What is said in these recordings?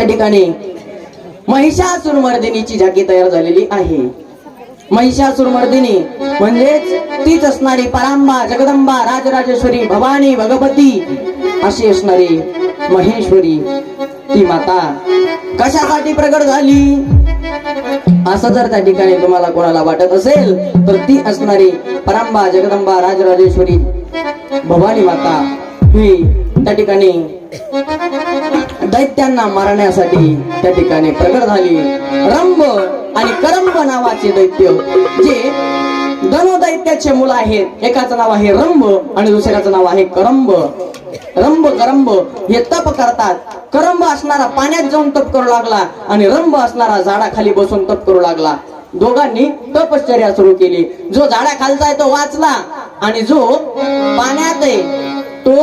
त्या ठिकाणी महिषासुर मर्दिनीची झाकी तयार झालेली आहे. महिषासुर मर्दिनी म्हणजेच तीच असणारी परांबा जगदंबा राजराजेश्वरी भवानी भगवती अशी असणारी महेश्वरी ती माता कशासाठी प्रगट झाली? असं जर त्या ठिकाणी तुम्हाला कोणाला वाटत असेल तर ती असणारी परांबा जगदंबा राजराजेश्वरी भवानी माता ही त्या ठिकाणी दैत्यांना मारण्यासाठी त्या ठिकाणी प्रकट झाली. रंभ आणि करंब नावाचे दैत्य जे धनु दैत्याचे मुलं आहेत. एकाचं नाव आहे रंभ आणि दुसऱ्याचं नाव आहे करंब. रंभ करंब हे तप करतात. करंब असणारा पाण्यात जाऊन तप करू लागला आणि रंभ असणारा झाडाखाली बसून तप करू लागला. दोघांनी तपश्चर्या सुरू केली. जो झाडाखालचा आहे तो वाचला आणि जो पाण्यात आहे तो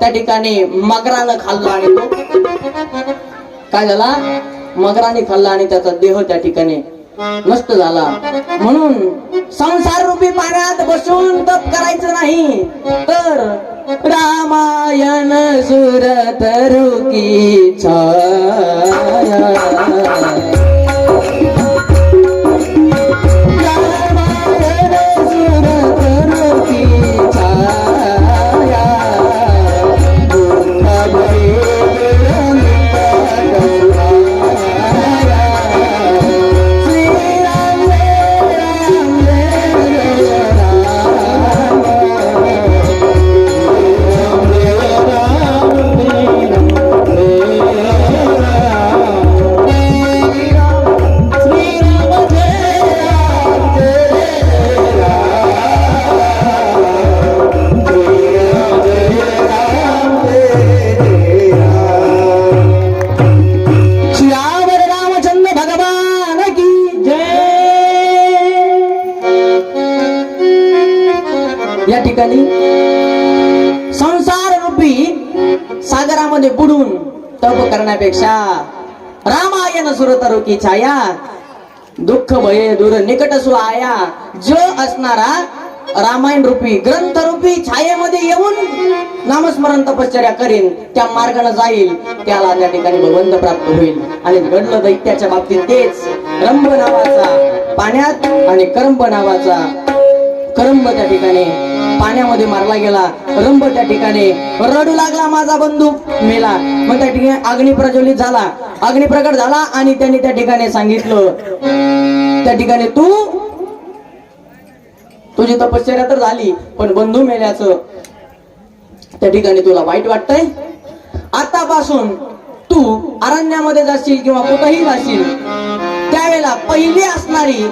त्या ठिकाणी मगरानं खाल्ला आणि तो काय झाला? मगराने खाल्ला आणि त्याचा देह त्या ठिकाणी नष्ट झाला. म्हणून संसार रूपी पाण्यात बसून तप करायचं नाही. तर रामायण सुर तरुकी छाया रूपी सागरामध्ये बुडून तप करण्यापेक्षा रामायण सुरतरू की छाया दुःख भये दूर निकट सु आया जो असणारा रामायण रूपी ग्रंथ रूपी छायेमध्ये येऊन नामस्मरण तपश्चर्या करीन त्या मार्गाने जाईल त्याला त्या ठिकाणी भगवंत प्राप्त होईल. आणि घडलं दैत्याच्या बाबतीत तेच रंभ नावाचा पाण्यात आणि करंब नावाचा करंब त्या ठिकाणी पाण्यामध्ये मारला गेला. रंभ त्या ठिकाणी. रडू लागला माझा बंधू मेला. मग त्या ठिकाणी अग्नी प्रज्वलित झाला. अग्नी प्रकट झाला आणि त्यांनी त्या ठिकाणी सांगितलं त्या ठिकाणी तू तुझी तपश्चर्या तर झाली पण बंधू मेल्याचं त्या ठिकाणी तुला वाईट वाटतंय? आतापासून तू अरण्यामध्ये जाशील किंवा कुठेही जाशील त्यावेळेला पहिली असणारी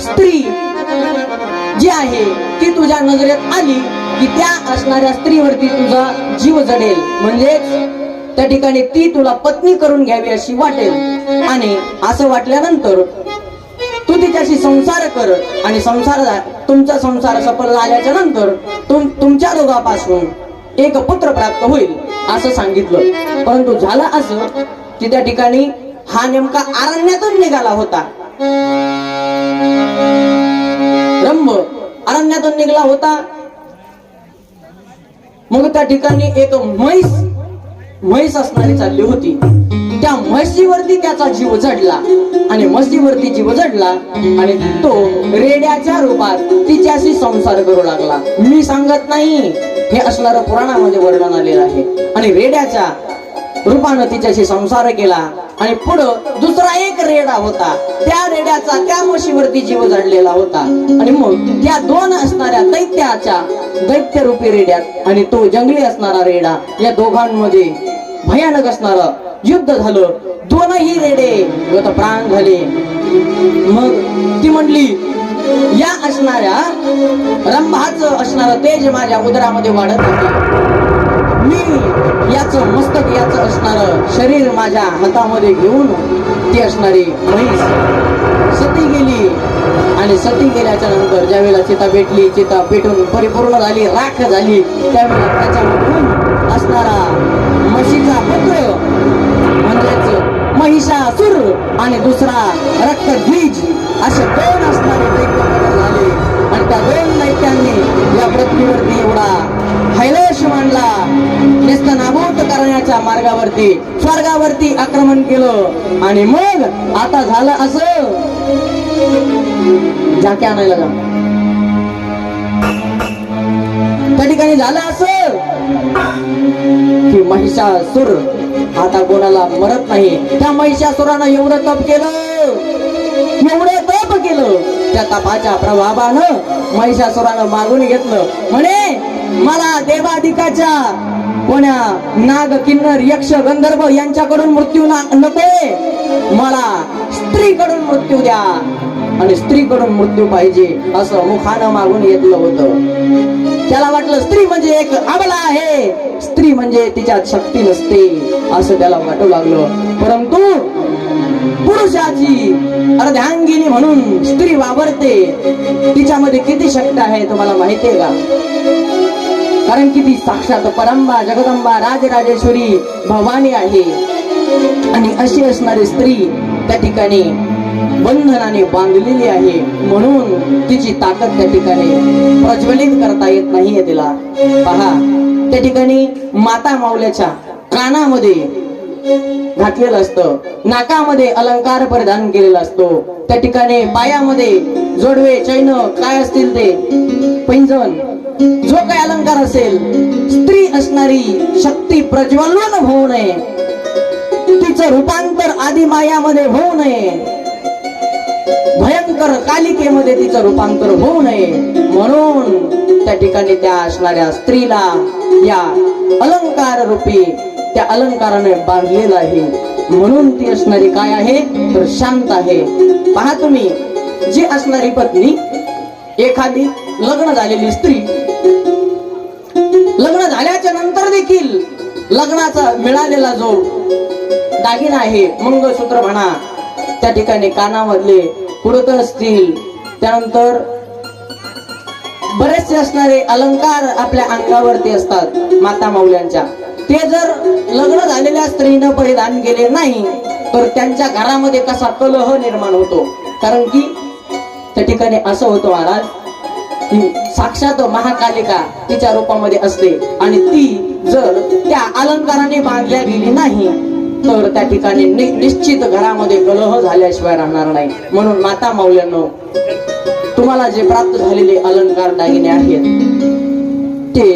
स्त्री जी आहे ती तुझ्या नजरेत आली की त्या असणाऱ्या स्त्रीवरती तुझा जीव जडेल. म्हणजेच त्या ठिकाणी ती तुला पत्नी करून घ्यावी अशी वाटेल. आणि असं वाटल्यानंतर तू तिच्याशी संसार कर आणि संसार तुमचा संसार सफल झाल्याच्यानंतर तुम तुमच्या दोघापासून एक पुत्र प्राप्त होईल असं सांगितलं. परंतु झालं असं की त्या ठिकाणी हा नेमका अरण्यातून निघाला होता. ब्रह्म अरण्यातून निघाला होता. मग त्या ठिकाणी एक म्हैस म्हैस असणारी चालली होती. त्या म्हशीवरती त्याचा जीव जडला आणि म्हशीवरती जीव जडला आणि तो रेड्याच्या रूपात तिच्याशी संसार करू लागला. मी सांगत नाही हे असणारं पुराणामध्ये वर्णन आलेलं आहे. आणि रेड्याच्या रूपानं तिच्याशी संसार केला आणि पुढं दुसरा एक रेडा होता. त्या रेड्याचा त्या म्हशीवरती जीव जडलेला होता. आणि मग त्या दोन असणाऱ्या दैत्याच्या दैत्य रूपी रेड्यात आणि तो जंगली असणारा रेडा या दोघांमध्ये भयानक असणार युद्ध झालं. दोनही रेडे गत प्राण झाले मग ती म्हणली या असणाऱ्या रंभाच असणार तेज माझ्या उदरामध्ये वाढत होते. मी याचं मस्तक याचं असणार शरीर माझ्या हातामध्ये घेऊन ती असणारी म्हैस सती गेली. आणि सती गेल्याच्यानंतर ज्यावेळेला चिता पेटली चिता पेटून परिपूर्ण झाली राख झाली त्यावेळेला त्याच्यामधून असणारा म्हशीचा पुत्र म्हणजेच महिषासुर आणि दुसरा रक्तद्वीज असे देवाच्या मार्गावरती स्वर्गावरती आक्रमण केलं. आणि मग आता झालं असं. झाके आणायला जा. त्या ठिकाणी झालं असं. की महिषासुर आता कोणाला मरत नाही. त्या महिषासुरानं एवढं तप केलं. एवढं तप केलं. त्या तपाच्या प्रभावानं महिषासुरानं मागून घेतलं. म्हणे मला देवाधिकाच्या कोण्या नाग किन्नर यक्ष गंधर्व यांच्याकडून मृत्यू ना नकोय मला स्त्रीकडून मृत्यू द्या. आणि स्त्रीकडून मृत्यू पाहिजे असं मुखानं मागून घेतलं होतं. त्याला वाटलं स्त्री म्हणजे एक अबला आहे. स्त्री म्हणजे तिच्यात शक्ती नसते असं त्याला वाटू लागलं. परंतु पुरुषाची अर्धांगिनी म्हणून स्त्री वावरते. तिच्यामध्ये किती शक्ती आहे तुम्हाला माहितीये का? कारण की ती साक्षात परंबा जगदंबा राजराजेश्वरी भवानी आहे. आणि अशी असणारी स्त्री त्या ठिकाणी बंधनाने बांधलेली आहे. म्हणून तिची ताकद त्या ठिकाणी प्रज्वलित करता येत नाहीये तिला. पहा त्या ठिकाणी माता माऊल्याच्या कानामध्ये घातलेलं असतं. नाकामध्ये अलंकार परिधान केलेला असतो. त्या ठिकाणी पायामध्ये जोडवे चैन काय असतील ते? पैंजण. जो काय अलंकार असेल स्त्री असणारी शक्ती प्रज्वलन होऊ नये. तिचं रूपांतर आदि मायामध्ये होऊ नये. भयंकर कालिकेमध्ये तिचं रूपांतर होऊ नये. म्हणून त्या ठिकाणी त्या असणाऱ्या स्त्रीला या अलंकार रूपी त्या अलंकाराने बांधलेलं आहे. म्हणून ती असणारी काय आहे? तर शांत आहे. पहा तुम्ही जी असणारी पत्नी एखादी लग्न झालेली स्त्री लग्न झाल्याच्यानंतर देखील लग्नाचा मिळालेला जो दागिना आहे मंगळसूत्र म्हणा त्या ठिकाणी कानामधले कुडत असतील त्यानंतर बरेचसे असणारे अलंकार आपल्या अंगावरती असतात माता माऊल्यांच्या. ते जर लग्न झालेल्या स्त्रीनं परिधान केले नाही तर त्यांच्या घरामध्ये कसा कलह निर्माण होतो? कारण की त्या ठिकाणी असं होतं महाराज की साक्षात महाकालिका तिच्या रूपामध्ये असते आणि ती जर त्या अलंकाराने बांधल्या गेली नाही तर त्या ठिकाणी नि- निश्चित घरामध्ये कलह झाल्याशिवाय राहणार नाही. म्हणून माता माऊल्यांनो तुम्हाला जे प्राप्त झालेले अलंकार दागिने आहेत ते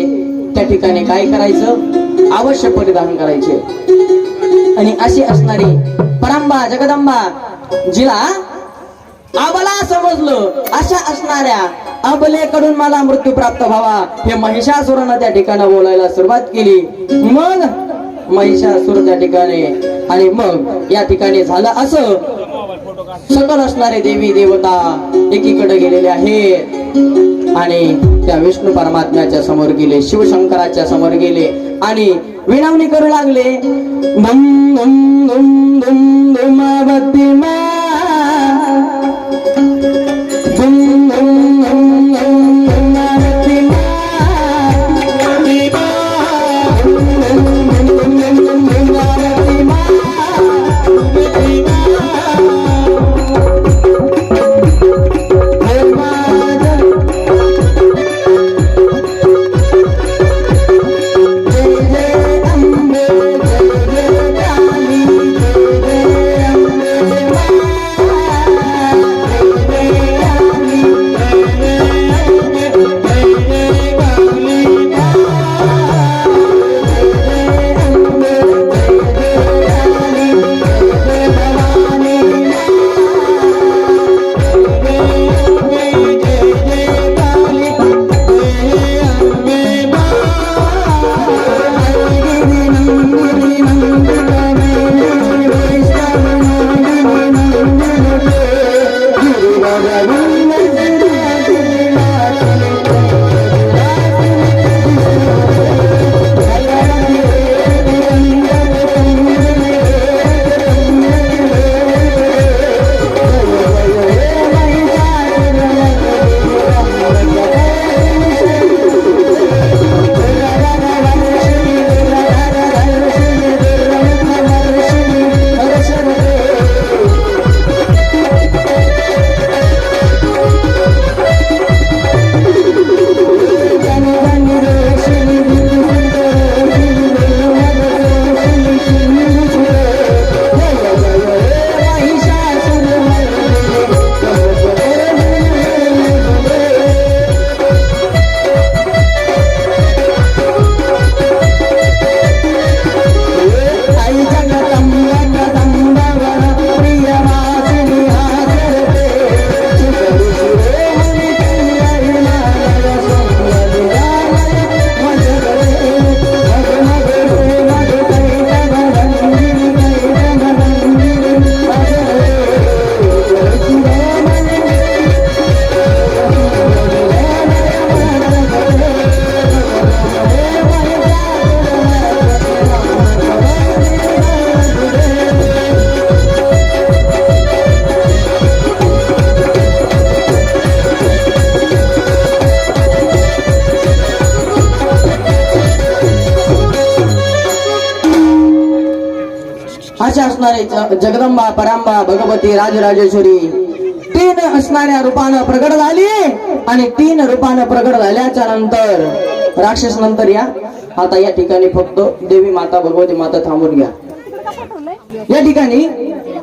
त्या ठिकाणी काय करायचं? अवश्य परिधान करायचे. आणि अशी असणारी परंबा जगदंबा जिला अबला समजलं अशा असणाऱ्या अबलेकडून मला मृत्यू प्राप्त व्हावा हे महिषासुरानं त्या ठिकाणी बोलायला सुरुवात केली. मग महिषासुर त्या ठिकाणी आणि मग या ठिकाणी झालं असं. सकल असणारे देवी देवता एकीकडे गेलेले आहेत. आणि त्या विष्णू परमात्म्याच्या समोर गेले शिवशंकराच्या समोर गेले आणि विनवणी करू लागले. अशा असणारे जगदंबा परांबा भगवती राजराजेश्वरी तीन असणाऱ्या रूपानं प्रगट झाली आणि तीन रूपानं प्रगट झाल्याच्यानंतर राक्षस नंतर या. आता या ठिकाणी फक्त देवी माता भगवती माता थांबून घ्या. या ठिकाणी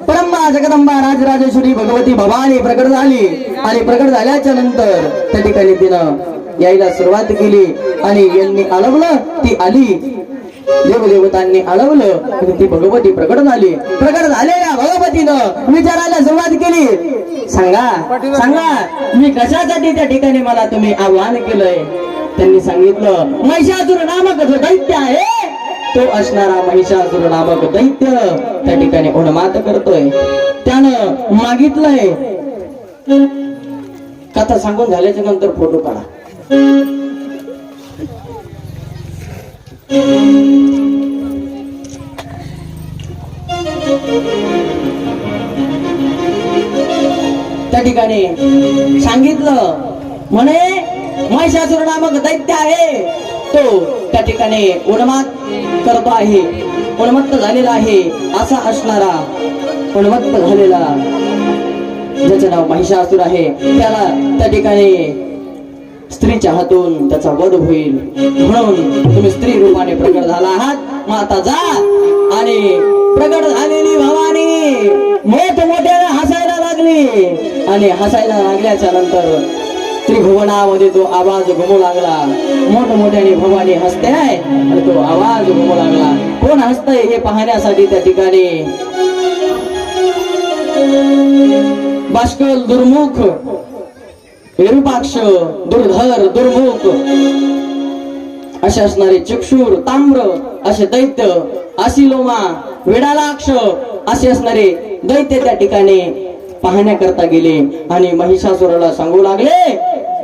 परंबा जगदंबा राजराजेश्वरी भगवती भवानी प्रकट झाली आणि प्रकट झाल्याच्यानंतर त्या ठिकाणी तिनं यायला सुरुवात केली आणि यांनी अलवलं ती आली. देवदेवतांनी अडवलं. आणि ती भगवती प्रकट झाली. प्रकट झालेल्या भगवतीनं विचारायला सुरुवात केली. सांगा सांगा मी कशासाठी त्या ठिकाणी मला तुम्ही आव्हान केलंय? त्यांनी सांगितलं महिषासुर नामक जो दैत्य आहे तो असणारा महिषासुर नामक दैत्य त्या ठिकाणी उन्मात करतोय. त्यानं मागितलंय. कथा सांगून झाल्याच्यानंतर फोटो काढा. त्याने सांगितलं. म्हणे महिषासुर नामक दैत्य आहे. तो त्या ठिकाणी उन्मात करतो आहे. उन्मत्त झालेला आहे. असा असणारा उन्मत्त झालेला ज्याचं नाव महिषासुर आहे. त्याला त्या ठिकाणी स्त्रीच्या हातून त्याचा वध होईल. म्हणून तुम्ही स्त्री रूपाने प्रकट झाला आहात. माता जा. आणि प्रकट झालेली भवानी मोठ मोठ्या लागली. आणि हसायला लागल्याच्या नंतर त्रिभुवनामध्ये तो आवाज घुमू लागला. मोठमोठ्याने भवानी हसते आहे आणि तो आवाज घुमू लागला. कोण हसतय हे पाहण्यासाठी त्या ठिकाणी? बाष्कल दुर्मुख विरूपाक्ष दुर्धर दुर्मुख असे असणारे चक्षूर ताम्र असे दैत्य आसिलोमा विडालाक्ष असे असणारे दैत्य त्या ठिकाणी पाहण्याकरता गेले आणि महिषासुराला सांगू लागले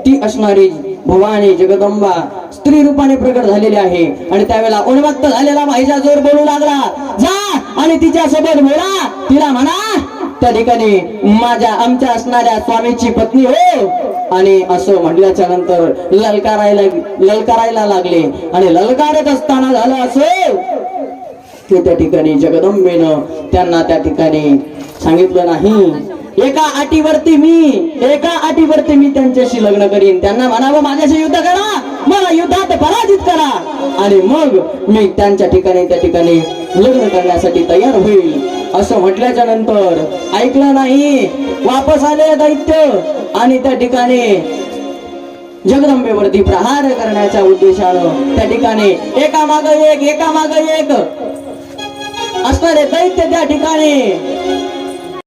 ती असणारी भवानी जगदंबा स्त्री रूपाने प्रकट झालेली आहे आणि त्यावेळेला उन्मत्त झालेला महिषासुर बोलू लागला. जा आणि तिच्या सोबत बोला. तिला म्हणा त्या ठिकाणी माझ्या आमच्या असणाऱ्या स्वामीची पत्नी हो. आणि असं म्हटल्याच्या नंतर ललकारायला ललकारायला लागले आणि ललकारत असताना झालं असं की त्या ठिकाणी जगदंबेनं त्यांना त्या ठिकाणी सांगितलं नाही. एका अटीवरती मी एका अटीवरती मी त्यांच्याशी लग्न करीन. त्यांना म्हणावं माझ्याशी युद्ध करा मला युद्धात पराजित करा. आणि मग मी त्यांच्या ठिकाणी त्या ठिकाणी लग्न करण्यासाठी तयार होईल. असं म्हटल्याच्या नंतर ऐकलं नाही वापस आले दैत्य. आणि त्या ठिकाणी जगदंबेवरती प्रहार करण्याच्या उद्देशानं त्या ठिकाणी एका माग एक एका माग एक. असणारे दैत्य त्या ठिकाणी